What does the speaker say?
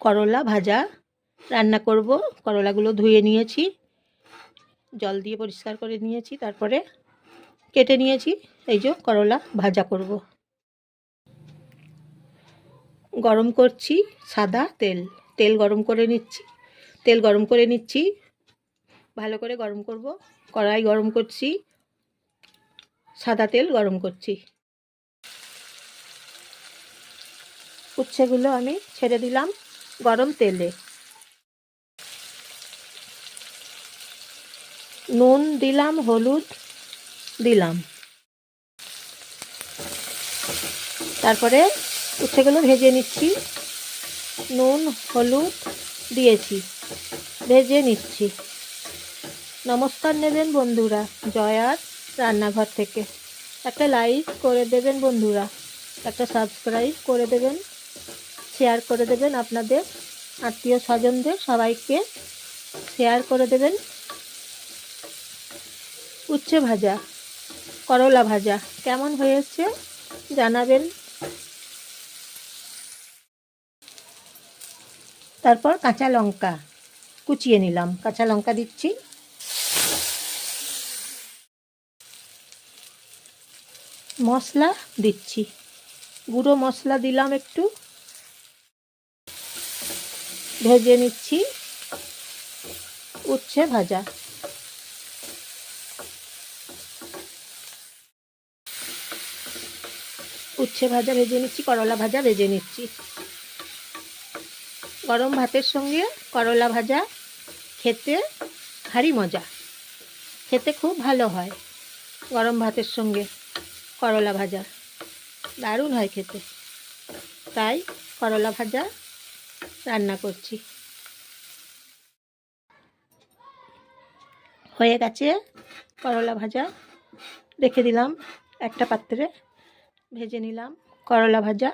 করলা ভাজা রান্না করব। করলাগুলো ধুয়ে নিয়েছি। জল দিয়ে পরিষ্কার করে নিয়েছি, তারপরে কেটে নিয়েছি। এই যে করলা ভাজা করব। গরম করছি সাদা তেল। তেল গরম করে নিচ্ছি। তেল গরম করে নিচ্ছি। ভালো করে গরম করব। কড়াই গরম করছি। সাদা তেল গরম করছি। উচ্ছেগুলো আমি ছেড়ে দিলাম। গরম তেলে। নুন দিলাম, হলুদ দিলাম। তারপরে উচ্ছেগুলো ভেজে নিচ্ছি। নুন, হলুদ দিয়েছি, ভেজে নিচ্ছি। নমস্কার নেবেন বন্ধুরা জয়ার রান্নাঘর থেকে। একটা লাইক করে দেবেন বন্ধুরা, একটা সাবস্ক্রাইব করে দেবেন। শেয়ার করে দেবেন আপনাদের আত্মীয় স্বজনদের সবাইকে শেয়ার করে দেবেন। উচ্ছে ভাজা, করলা ভাজা কেমন হয়েছে জানাবেন। তারপর কাঁচা লঙ্কা কুচিয়ে নিলাম, কাঁচা লঙ্কা দিচ্ছি। মশলা দিচ্ছি, গুঁড়ো মশলা দিলাম একটু। ভেজে নিচ্ছি। উচ্ছে ভাজা। উচ্ছে ভাজা ভেজে নিচ্ছি, করলা ভাজা ভেজে নিচ্ছি। গরম ভাতের সঙ্গে করলা ভাজা খেতে ভারী মজা। খেতে খুব ভালো হয় গরম ভাতের সঙ্গে করলা ভাজা। দারুণ হয় খেতে। তাই করলা ভাজা রান্না করছি। হয়ে গেছে করলা ভাজা। রেখে দিলাম একটা পাত্রে ভেজে নিলাম করলা ভাজা।